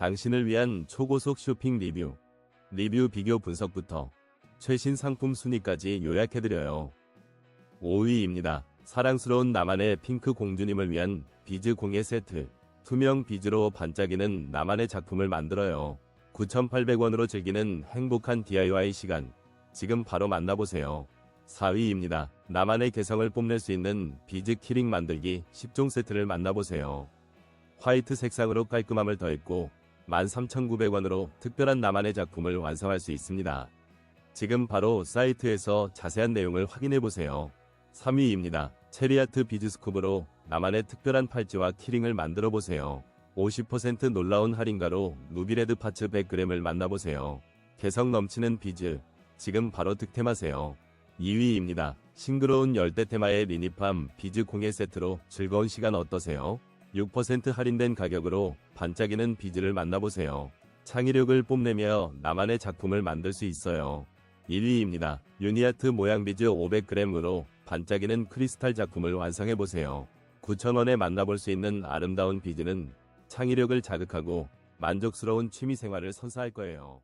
당신을 위한 초고속 쇼핑 리뷰, 리뷰 비교 분석부터 최신 상품 순위까지 요약해드려요. 5위입니다. 사랑스러운 나만의 핑크 공주님을 위한 비즈 공예 세트. 투명 비즈로 반짝이는 나만의 작품을 만들어요. 9,800원으로 즐기는 행복한 DIY 시간. 지금 바로 만나보세요. 4위입니다. 나만의 개성을 뽐낼 수 있는 비즈 키링 만들기 10종 세트를 만나보세요. 화이트 색상으로 깔끔함을 더했고 13,900원으로 특별한 나만의 작품을 완성할 수 있습니다. 지금 바로 사이트에서 자세한 내용을 확인해 보세요. 3위입니다. 체리아트 비즈스쿱으로 나만의 특별한 팔찌와 키링을 만들어 보세요. 50% 놀라운 할인가로 루비레드 파츠 100g을 만나보세요. 개성 넘치는 비즈, 지금 바로 득템하세요. 2위입니다. 싱그러운 열대 테마의 리니팜 비즈 공예 세트로 즐거운 시간 어떠세요? 6% 할인된 가격으로 반짝이는 비즈를 만나보세요. 창의력을 뽐내며 나만의 작품을 만들 수 있어요. 1위입니다. 유니아트 모양 비즈 500g으로 반짝이는 크리스탈 작품을 완성해보세요. 9,000원에 만나볼 수 있는 아름다운 비즈는 창의력을 자극하고 만족스러운 취미 생활을 선사할 거예요.